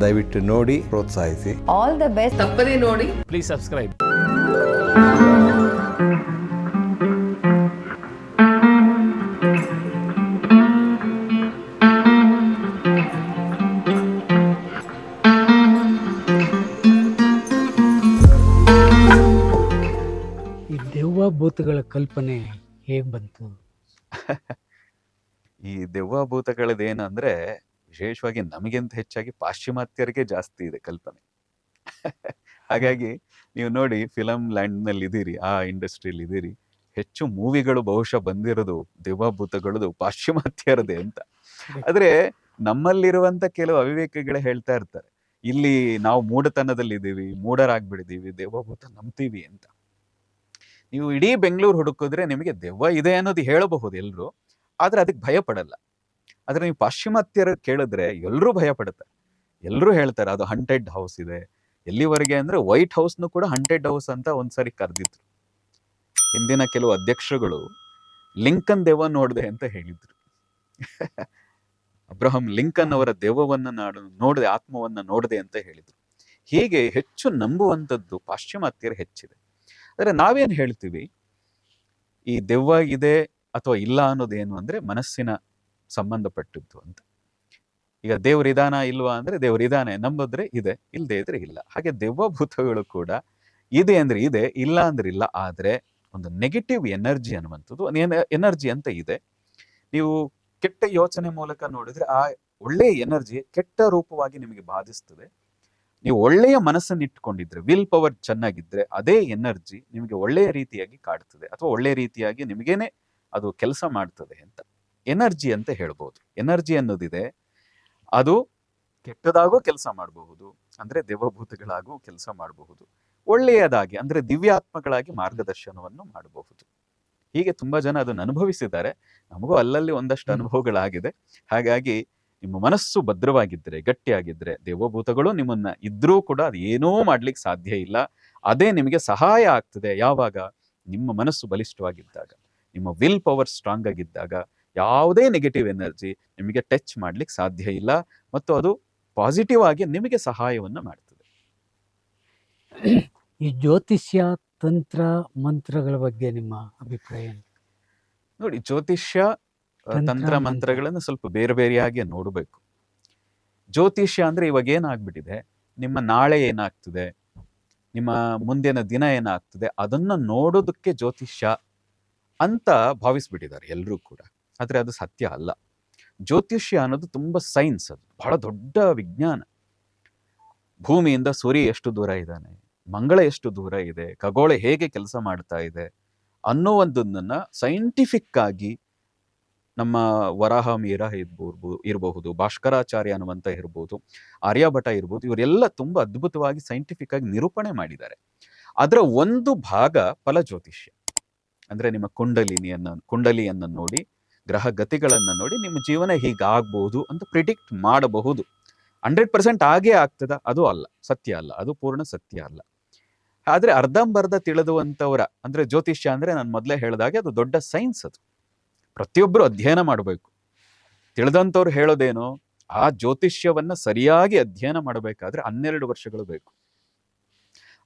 ದಯವಿಟ್ಟು ನೋಡಿ ಪ್ರೋತ್ಸಾಹಿಸಿ. ಆಲ್ ದ ಬೆಸ್ಟ್ ತಪ್ಪದೇ ನೋಡಿ. ಪ್ಲೀಸ್ ಸಬ್ಸ್ಕ್ರೈಬ್ ಈ ದೆವ್ವ ಭೂತಗಳ ಕಲ್ಪನೆ ಹೇಗೆ ಬಂತು? ಈ ದೆವ್ವ ಭೂತಗಳದ್ದು ಅಂದ್ರೆ ವಿಶೇಷವಾಗಿ ನಮಗಿಂತ ಹೆಚ್ಚಾಗಿ ಪಾಶ್ಚಿಮಾತ್ಯರಿಗೆ ಜಾಸ್ತಿ ಇದೆ ಕಲ್ಪನೆ. ಹಾಗಾಗಿ ನೀವು ನೋಡಿ ಫಿಲಂ ಲ್ಯಾಂಡ್ನಲ್ಲಿ ನಲ್ಲಿ ಇದೀರಿ ಆ ಇಂಡಸ್ಟ್ರಿಯಲ್ಲಿ ಇದ್ದೀರಿ ಹೆಚ್ಚು ಮೂವಿಗಳು ಬಹುಶಃ ಬಂದಿರೋದು ದೇವಭೂತಗಳದು ಭೂತಗಳದು ಪಾಶ್ಚಿಮಾತ್ಯರದೇ ಅಂತ. ಆದ್ರೆ ನಮ್ಮಲ್ಲಿರುವಂತ ಕೆಲವು ಅವಿವೇಕಗಳೇ ಹೇಳ್ತಾ ಇರ್ತಾರೆ. ಇಲ್ಲಿ ನಾವು ಮೂಢತನದಲ್ಲಿ ಇದ್ದೀವಿ ಮೂಢರಾಗ್ಬಿಡಿದೀವಿ ದೇವಭೂತ ನಂಬ್ತೀವಿ ಅಂತ. ನೀವು ಇಡೀ ಬೆಂಗಳೂರು ಹುಡುಕಿದ್ರೆ ನಿಮಗೆ ದೆವ್ವ ಇದೆ ಅನ್ನೋದು ಹೇಳಬಹುದು ಎಲ್ಲರೂ ಆದ್ರೆ ಅದಕ್ಕೆ ಭಯ ಪಡಲ್ಲ. ಆದ್ರೆ ನೀವು ಪಾಶ್ಚಿಮಾತ್ಯರ ಕೇಳಿದ್ರೆ ಎಲ್ಲರೂ ಭಯ ಪಡುತ್ತೆ ಎಲ್ಲರೂ ಹೇಳ್ತಾರೆ, ಅದು ಹಂಟೆಡ್ ಹೌಸ್ ಇದೆ. ಎಲ್ಲಿವರೆಗೆ ಅಂದ್ರೆ ವೈಟ್ ಹೌಸ್ನು ಕೂಡ ಹಂಟೆಡ್ ಹೌಸ್ ಅಂತ ಒಂದ್ಸರಿ ಕರೆದಿದ್ರು. ಹಿಂದಿನ ಕೆಲವು ಅಧ್ಯಕ್ಷರುಗಳು, ಲಿಂಕನ್ ದೆವ್ವ ನೋಡಿದೆ ಅಂತ ಹೇಳಿದ್ರು. ಅಬ್ರಹಂ ಲಿಂಕನ್ ಅವರ ದೆವ್ವವನ್ನ ನಾಡು, ನೋಡಿದೆ, ಆತ್ಮವನ್ನ ನೋಡಿದೆ ಅಂತ ಹೇಳಿದ್ರು. ಹೀಗೆ ಹೆಚ್ಚು ನಂಬುವಂಥದ್ದು ಪಾಶ್ಚಿಮಾತ್ಯರು ಹೆಚ್ಚಿದೆ. ಆದರೆ ನಾವೇನ್ ಹೇಳ್ತೀವಿ? ಈ ದೆವ್ವ ಇದೆ ಅಥವಾ ಇಲ್ಲ ಅನ್ನೋದೇನು ಅಂದ್ರೆ ಮನಸ್ಸಿನ ಸಂಬಂಧಪಟ್ಟದ್ದು ಅಂತ. ಈಗ ದೇವ್ರಿದಾನ ಇಲ್ವಾ ಅಂದ್ರೆ ದೇವ್ರಿದಾನೆ ನಂಬಿದ್ರೆ ಇದೆ ಇಲ್ಲದೆ ಇದ್ರೆ ಇಲ್ಲ. ಹಾಗೆ ದೆವ್ವಭೂತಗಳು ಕೂಡ ಇದೆ ಅಂದ್ರೆ ಇದೆ, ಇಲ್ಲ ಅಂದ್ರೆ ಇಲ್ಲ, ಆದರೆ ಒಂದು ನೆಗೆಟಿವ್ ಎನರ್ಜಿ ಅನ್ನುವಂಥದ್ದು ಎನರ್ಜಿ ಅಂತ ಇದೆ. ನೀವು ಕೆಟ್ಟ ಯೋಚನೆ ಮೂಲಕ ನೋಡಿದ್ರೆ ಆ ಒಳ್ಳೆಯ ಎನರ್ಜಿ ಕೆಟ್ಟ ರೂಪವಾಗಿ ನಿಮಗೆ ಬಾಧಿಸ್ತದೆ. ನೀವು ಒಳ್ಳೆಯ ಮನಸ್ಸನ್ನು ಇಟ್ಕೊಂಡಿದ್ರೆ ವಿಲ್ ಪವರ್ ಚೆನ್ನಾಗಿದ್ರೆ ಅದೇ ಎನರ್ಜಿ ನಿಮಗೆ ಒಳ್ಳೆಯ ರೀತಿಯಾಗಿ ಕಾಡ್ತದೆ, ಅಥವಾ ಒಳ್ಳೆಯ ರೀತಿಯಾಗಿ ನಿಮಗೇನೆ ಅದು ಕೆಲಸ ಮಾಡ್ತದೆ ಅಂತ. ಎನರ್ಜಿ ಅಂತ ಹೇಳ್ಬೋದು. ಎನರ್ಜಿ ಅನ್ನೋದಿದೆ ಅದು ಕೆಟ್ಟದಾಗೂ ಕೆಲಸ ಮಾಡಬಹುದು ಅಂದ್ರೆ ದೇವಭೂತಗಳಾಗೂ ಕೆಲಸ ಮಾಡಬಹುದು. ಒಳ್ಳೆಯದಾಗಿ ಅಂದ್ರೆ ದಿವ್ಯಾತ್ಮಗಳಾಗಿ ಮಾರ್ಗದರ್ಶನವನ್ನು ಮಾಡಬಹುದು. ಹೀಗೆ ತುಂಬಾ ಜನ ಅದನ್ನು ಅನುಭವಿಸಿದ್ದಾರೆ. ನಮಗೂ ಅಲ್ಲಲ್ಲಿ ಒಂದಷ್ಟು ಅನುಭವಗಳಾಗಿದೆ. ಹಾಗಾಗಿ ನಿಮ್ಮ ಮನಸ್ಸು ಭದ್ರವಾಗಿದ್ದರೆ ಗಟ್ಟಿಯಾಗಿದ್ದರೆ ದೇವಭೂತಗಳು ನಿಮ್ಮನ್ನ ಇದ್ರೂ ಕೂಡ ಅದು ಏನೂ ಮಾಡ್ಲಿಕ್ಕೆ ಸಾಧ್ಯ ಇಲ್ಲ. ಅದೇ ನಿಮಗೆ ಸಹಾಯ ಆಗ್ತದೆ ಯಾವಾಗ? ನಿಮ್ಮ ಮನಸ್ಸು ಬಲಿಷ್ಠವಾಗಿದ್ದಾಗ ನಿಮ್ಮ ವಿಲ್ ಪವರ್ ಸ್ಟ್ರಾಂಗ್ ಆಗಿದ್ದಾಗ ಯಾವುದೇ ನೆಗೆಟಿವ್ ಎನರ್ಜಿ ನಿಮಗೆ ಟಚ್ ಮಾಡ್ಲಿಕ್ಕೆ ಸಾಧ್ಯ ಇಲ್ಲ ಮತ್ತು ಅದು ಪಾಸಿಟಿವ್ ಆಗಿ ನಿಮಗೆ ಸಹಾಯವನ್ನು ಮಾಡ್ತದೆ. ಈ ಜ್ಯೋತಿಷ್ಯ ತಂತ್ರ ಮಂತ್ರಗಳ ಬಗ್ಗೆ ನಿಮ್ಮ ಅಭಿಪ್ರಾಯ ನೋಡಿ ಜ್ಯೋತಿಷ್ಯ ತಂತ್ರ, ಮಂತ್ರಗಳನ್ನು ಸ್ವಲ್ಪ ಬೇರೆ ಬೇರೆಯಾಗಿ ನೋಡಬೇಕು. ಜ್ಯೋತಿಷ್ಯ ಅಂದ್ರೆ ಇವಾಗ ಏನಾಗ್ಬಿಟ್ಟಿದೆ? ನಿಮ್ಮ ನಾಳೆ ಏನಾಗ್ತದೆ? ನಿಮ್ಮ ಮುಂದಿನ ದಿನ ಏನಾಗ್ತದೆ? ಅದನ್ನ ನೋಡೋದಕ್ಕೆ ಜ್ಯೋತಿಷ್ಯ ಅಂತ ಭಾವಿಸ್ಬಿಟ್ಟಿದ್ದಾರೆ ಎಲ್ಲರೂ ಕೂಡ. ಆದ್ರೆ ಅದು ಸತ್ಯ ಅಲ್ಲ. ಜ್ಯೋತಿಷ್ಯ ಅನ್ನೋದು ತುಂಬಾ ಸೈನ್ಸ್ ಅದು. ಬಹಳ ದೊಡ್ಡ ವಿಜ್ಞಾನ. ಭೂಮಿಯಿಂದ ಸೂರ್ಯ ಎಷ್ಟು ದೂರ ಇದ್ದಾನೆ? ಮಂಗಳ ಎಷ್ಟು ದೂರ ಇದೆ? ಖಗೋಳ ಹೇಗೆ ಕೆಲಸ ಮಾಡ್ತಾ ಇದೆ? ಅನ್ನುವಂಥದ್ದನ್ನ ಸೈಂಟಿಫಿಕ್ ಆಗಿ ನಮ್ಮ ವರಾಹ ಮೀರ ಇರ್ಬೋದು, ಇರಬಹುದು, ಭಾಸ್ಕರಾಚಾರ್ಯ ಅನ್ನುವಂತ ಇರ್ಬೋದು, ಆರ್ಯಭಟ ಇರ್ಬೋದು, ಇವರೆಲ್ಲ ತುಂಬಾ ಅದ್ಭುತವಾಗಿ ಸೈಂಟಿಫಿಕ್ ಆಗಿ ನಿರೂಪಣೆ ಮಾಡಿದ್ದಾರೆ. ಅದರ ಒಂದು ಭಾಗ ಫಲಜ್ಯೋತಿಷ್ಯ. ಅಂದ್ರೆ ನಿಮ್ಮ ಕುಂಡಲಿನಿಯನ್ನ, ಕುಂಡಲಿಯನ್ನು ನೋಡಿ ಗ್ರಹ ಗತಿಗಳನ್ನು ನೋಡಿ ನಿಮ್ಮ ಜೀವನ ಹೀಗಾಗ್ಬೋದು ಅಂತ ಪ್ರಿಡಿಕ್ಟ್ ಮಾಡಬಹುದು. ಹಂಡ್ರೆಡ್ ಪರ್ಸೆಂಟ್ ಆಗೇ ಆಗ್ತದ, ಅದು ಅಲ್ಲ, ಸತ್ಯ ಅಲ್ಲ, ಅದು ಪೂರ್ಣ ಸತ್ಯ ಅಲ್ಲ. ಆದರೆ ಅರ್ಧಂಬರ್ಧ ತಿಳಿದುವಂಥವರ, ಅಂದ್ರೆ ಜ್ಯೋತಿಷ್ಯ ಅಂದ್ರೆ ನಾನು ಮೊದಲೇ ಹೇಳಿದಾಗೆ ಅದು ದೊಡ್ಡ ಸೈನ್ಸ್ ಅದು. ಪ್ರತಿಯೊಬ್ಬರು ಅಧ್ಯಯನ ಮಾಡಬೇಕು. ತಿಳಿದಂಥವ್ರು ಹೇಳೋದೇನು, ಆ ಜ್ಯೋತಿಷ್ಯವನ್ನ ಸರಿಯಾಗಿ ಅಧ್ಯಯನ ಮಾಡಬೇಕಾದ್ರೆ ಹನ್ನೆರಡು ವರ್ಷಗಳು ಬೇಕು.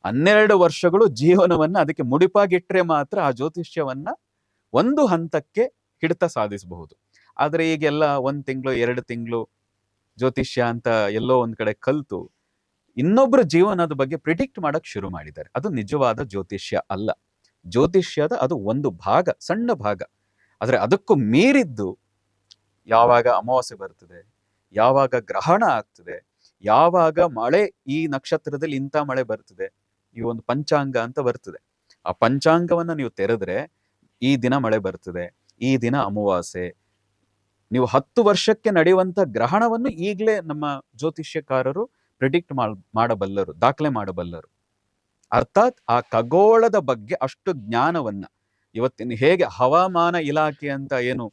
ಹನ್ನೆರಡು ವರ್ಷಗಳು ಜೀವನವನ್ನ ಅದಕ್ಕೆ ಮುಡಿಪಾಗಿಟ್ಟರೆ ಮಾತ್ರ ಆ ಜ್ಯೋತಿಷ್ಯವನ್ನ ಒಂದು ಹಂತಕ್ಕೆ ಹಿಡಿತ ಸಾಧಿಸಬಹುದು. ಆದ್ರೆ ಈಗೆಲ್ಲ ಒಂದ್ ತಿಂಗಳು, ಎರಡು ತಿಂಗಳು ಜ್ಯೋತಿಷ್ಯ ಅಂತ ಎಲ್ಲೋ ಒಂದ್ ಕಡೆ ಕಲ್ತು ಇನ್ನೊಬ್ಬರ ಜೀವನದ ಬಗ್ಗೆ ಪ್ರಿಡಿಕ್ಟ್ ಮಾಡಕ್ ಶುರು ಮಾಡಿದ್ದಾರೆ. ಅದು ನಿಜವಾದ ಜ್ಯೋತಿಷ್ಯ ಅಲ್ಲ. ಜ್ಯೋತಿಷ್ಯದ ಅದು ಒಂದು ಭಾಗ, ಸಣ್ಣ ಭಾಗ. ಆದರೆ ಅದಕ್ಕೂ ಮೀರಿದ್ದು ಯಾವಾಗ ಅಮಾವಾಸ್ಯೆ ಬರ್ತದೆ, ಯಾವಾಗ ಗ್ರಹಣ ಆಗ್ತದೆ, ಯಾವಾಗ ಮಳೆ ಈ ನಕ್ಷತ್ರದಲ್ಲಿ ಇಂಥ ಮಳೆ ಬರ್ತದೆ, ಈ ಒಂದು ಪಂಚಾಂಗ ಅಂತ ಬರ್ತದೆ. ಆ ಪಂಚಾಂಗವನ್ನ ನೀವು ತೆರೆದ್ರೆ ಈ ದಿನ ಮಳೆ ಬರ್ತದೆ ಈ ದಿನ ಅಮಾವಾಸ್ಯೆ. ನೀವು ಹತ್ತು ವರ್ಷಕ್ಕೆ ನಡೆಯುವಂತ ಗ್ರಹಣವನ್ನು ಈಗಲೇ ನಮ್ಮ ಜ್ಯೋತಿಷ್ಯಕಾರರು ಪ್ರಿಡಿಕ್ಟ್ ಮಾಡಬಲ್ಲರು, ದಾಖಲೆ ಮಾಡಬಲ್ಲರು. ಅರ್ಥಾತ್ ಆ ಖಗೋಳದ ಬಗ್ಗೆ ಅಷ್ಟು ಜ್ಞಾನವನ್ನ ಇವತ್ತಿನ ಹೇಗೆ ಹವಾಮಾನ ಇಲಾಖೆ ಅಂತ ಏನು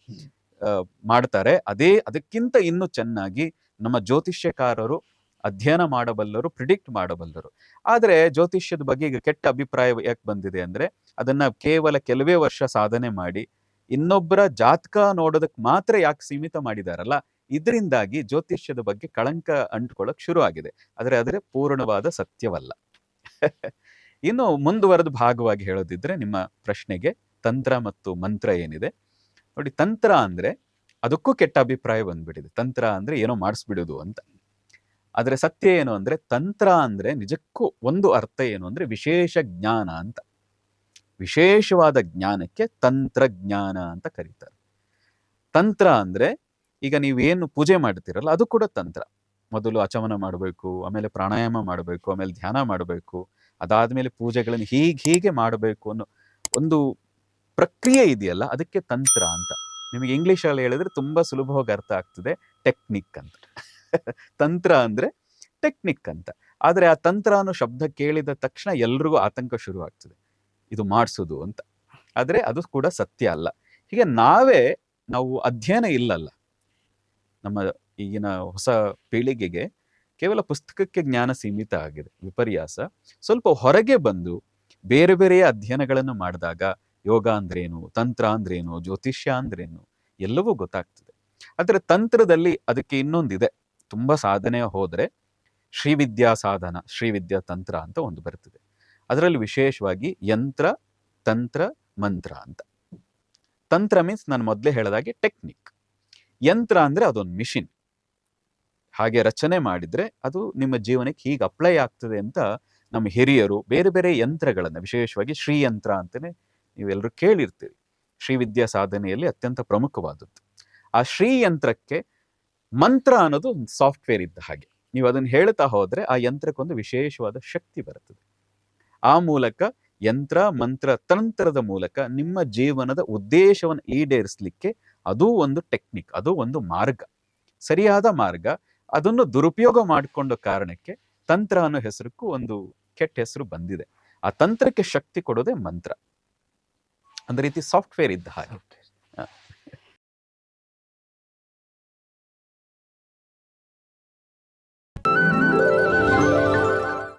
ಮಾಡ್ತಾರೆ, ಅದೇ ಅದಕ್ಕಿಂತ ಇನ್ನೂ ಚೆನ್ನಾಗಿ ನಮ್ಮ ಜ್ಯೋತಿಷ್ಯಕಾರರು ಅಧ್ಯಯನ ಮಾಡಬಲ್ಲರು ಪ್ರಿಡಿಕ್ಟ್ ಮಾಡಬಲ್ಲರು. ಆದರೆ ಜ್ಯೋತಿಷ್ಯದ ಬಗ್ಗೆ ಈಗ ಕೆಟ್ಟ ಅಭಿಪ್ರಾಯ ಯಾಕೆ ಬಂದಿದೆ ಅಂದ್ರೆ ಅದನ್ನ ಕೇವಲ ಕೆಲವೇ ವರ್ಷ ಸಾಧನೆ ಮಾಡಿ ಇನ್ನೊಬ್ಬರ ಜಾತಕ ನೋಡೋದಕ್ಕೆ ಮಾತ್ರ ಯಾಕೆ ಸೀಮಿತ ಮಾಡಿದಾರಲ್ಲ? ಇದರಿಂದಾಗಿ ಜ್ಯೋತಿಷ್ಯದ ಬಗ್ಗೆ ಕಳಂಕ ಅಂಟ್ಕೊಳ್ಳೋಕೆ ಶುರು ಆಗಿದೆ ಆದರೆ ಅದರ ಪೂರ್ಣವಾದ ಸತ್ಯವಲ್ಲ. ಇನ್ನು ಮುಂದುವರೆದ ಭಾಗವಾಗಿ ಹೇಳೋದಿದ್ರೆ ನಿಮ್ಮ ಪ್ರಶ್ನೆಗೆ ತಂತ್ರ ಮತ್ತು ಮಂತ್ರ ಏನಿದೆ? ನೋಡಿ, ತಂತ್ರ ಅಂದ್ರೆ ಅದಕ್ಕೂ ಕೆಟ್ಟ ಅಭಿಪ್ರಾಯ ಬಂದ್ಬಿಟ್ಟಿದೆ. ತಂತ್ರ ಅಂದ್ರೆ ಏನೋ ಮಾಡಿಸ್ಬಿಡೋದು ಅಂತ. ಆದರೆ ಸತ್ಯ ಏನು ಅಂದ್ರೆ ತಂತ್ರ ಅಂದ್ರೆ ನಿಜಕ್ಕೂ ಒಂದು ಅರ್ಥ ಏನು ಅಂದ್ರೆ ವಿಶೇಷ ಜ್ಞಾನ ಅಂತ. ವಿಶೇಷವಾದ ಜ್ಞಾನಕ್ಕೆ ತಂತ್ರಜ್ಞಾನ ಅಂತ ಕರೀತಾರೆ. ತಂತ್ರ ಅಂದ್ರೆ ಈಗ ನೀವೇನು ಪೂಜೆ ಮಾಡ್ತೀರಲ್ಲ ಅದು ಕೂಡ ತಂತ್ರ. ಮೊದಲು ಆಚಮನ ಮಾಡಬೇಕು, ಆಮೇಲೆ ಪ್ರಾಣಾಯಾಮ ಮಾಡಬೇಕು, ಆಮೇಲೆ ಧ್ಯಾನ ಮಾಡಬೇಕು, ಅದಾದಮೇಲೆ ಪೂಜೆಗಳನ್ನು ಹೀಗೆ ಹೀಗೆ ಮಾಡಬೇಕು ಅನ್ನೋ ಒಂದು ಪ್ರಕ್ರಿಯೆ ಇದೆಯಲ್ಲ ಅದಕ್ಕೆ ತಂತ್ರ ಅಂತ. ನಿಮಗೆ ಇಂಗ್ಲೀಷಲ್ಲಿ ಹೇಳಿದ್ರೆ ತುಂಬಾ ಸುಲಭವಾಗಿ ಅರ್ಥ ಆಗ್ತದೆ ಟೆಕ್ನಿಕ್ ಅಂತ. ತಂತ್ರ ಅಂದ್ರೆ ಟೆಕ್ನಿಕ್ ಅಂತ. ಆದರೆ ಆ ತಂತ್ರ ಅನ್ನೋ ಶಬ್ದ ಕೇಳಿದ ತಕ್ಷಣ ಎಲ್ರಿಗೂ ಆತಂಕ ಶುರು ಆಗ್ತದೆ ಇದು ಮಾಡಿಸೋದು ಅಂತ. ಆದರೆ ಅದು ಕೂಡ ಸತ್ಯ ಅಲ್ಲ. ಹೀಗೆ ನಾವೇ ನಾವು ಅಧ್ಯಯನ ಇಲ್ಲಲ್ಲ. ನಮ್ಮ ಈಗಿನ ಹೊಸ ಪೀಳಿಗೆಗೆ ಕೇವಲ ಪುಸ್ತಕಕ್ಕೆ ಜ್ಞಾನ ಸೀಮಿತ ಆಗಿದೆ, ವಿಪರ್ಯಾಸ. ಸ್ವಲ್ಪ ಹೊರಗೆ ಬಂದು ಬೇರೆ ಬೇರೆ ಅಧ್ಯಯನಗಳನ್ನು ಮಾಡಿದಾಗ ಯೋಗ ಅಂದ್ರೇನು, ತಂತ್ರ ಅಂದ್ರೇನು, ಜ್ಯೋತಿಷ್ಯ ಅಂದ್ರೇನು, ಎಲ್ಲವೂ ಗೊತ್ತಾಗ್ತದೆ. ಆದರೆ ತಂತ್ರದಲ್ಲಿ ಅದಕ್ಕೆ ಇನ್ನೊಂದಿದೆ. ತುಂಬಾ ಸಾಧನೆ ಹೋದರೆ ಶ್ರೀವಿದ್ಯಾ ಸಾಧನ, ಶ್ರೀವಿದ್ಯಾ ತಂತ್ರ ಅಂತ ಒಂದು ಬರ್ತದೆ. ಅದರಲ್ಲಿ ವಿಶೇಷವಾಗಿ ಯಂತ್ರ, ತಂತ್ರ, ಮಂತ್ರ ಅಂತ. ತಂತ್ರ ಮೀನ್ಸ್ ನಾನು ಮೊದಲೇ ಹೇಳದಾಗೆ ಟೆಕ್ನಿಕ್ ಯಂತ್ರ ಅಂದ್ರೆ ಅದೊಂದು ಮಿಷಿನ್ ಹಾಗೆ ರಚನೆ ಮಾಡಿದ್ರೆ ಅದು ನಿಮ್ಮ ಜೀವನಕ್ಕೆ ಹೀಗೆ ಅಪ್ಲೈ ಆಗ್ತದೆ ಅಂತ ನಮ್ಮ ಹಿರಿಯರು ಬೇರೆ ಬೇರೆ ಯಂತ್ರಗಳನ್ನ, ವಿಶೇಷವಾಗಿ ಶ್ರೀಯಂತ್ರ ಅಂತಾನೆ ನೀವೆಲ್ಲರೂ ಕೇಳಿರ್ತೀರಿ. ಶ್ರೀವಿದ್ಯಾ ಸಾಧನೆಯಲ್ಲಿ ಅತ್ಯಂತ ಪ್ರಮುಖವಾದದ್ದು. ಆ ಶ್ರೀಯಂತ್ರಕ್ಕೆ ಮಂತ್ರ ಅನ್ನೋದು ಒಂದು ಸಾಫ್ಟ್ವೇರ್ ಇದ್ದ ಹಾಗೆ. ನೀವು ಅದನ್ನು ಹೇಳ್ತಾ ಹೋದರೆ ಆ ಯಂತ್ರಕ್ಕೊಂದು ವಿಶೇಷವಾದ ಶಕ್ತಿ ಬರ್ತದೆ ಆ ಮೂಲಕ ಯಂತ್ರ, ಮಂತ್ರ, ತಂತ್ರದ ಮೂಲಕ ನಿಮ್ಮ ಜೀವನದ ಉದ್ದೇಶವನ್ನು ಈಡೇರಿಸಲಿಕ್ಕೆ ಅದೂ ಒಂದು ಟೆಕ್ನಿಕ್, ಅದು ಒಂದು ಮಾರ್ಗ. ಸರಿಯಾದ ಮಾರ್ಗ, ಅದನ್ನು ದುರುಪಯೋಗ ಮಾಡಿಕೊಂಡ ಕಾರಣಕ್ಕೆ ತಂತ್ರ ಅನ್ನೋ ಹೆಸರಕ್ಕೂ ಒಂದು ಕೆಟ್ಟ ಹೆಸರು ಬಂದಿದೆ. ಆ ತಂತ್ರಕ್ಕೆ ಶಕ್ತಿ ಕೊಡೋದೇ ಮಂತ್ರ. ಅಂದ ರೀತಿ ಸಾಫ್ಟ್ವೇರ್ ಇದ್ದ ಹಾಗೆ.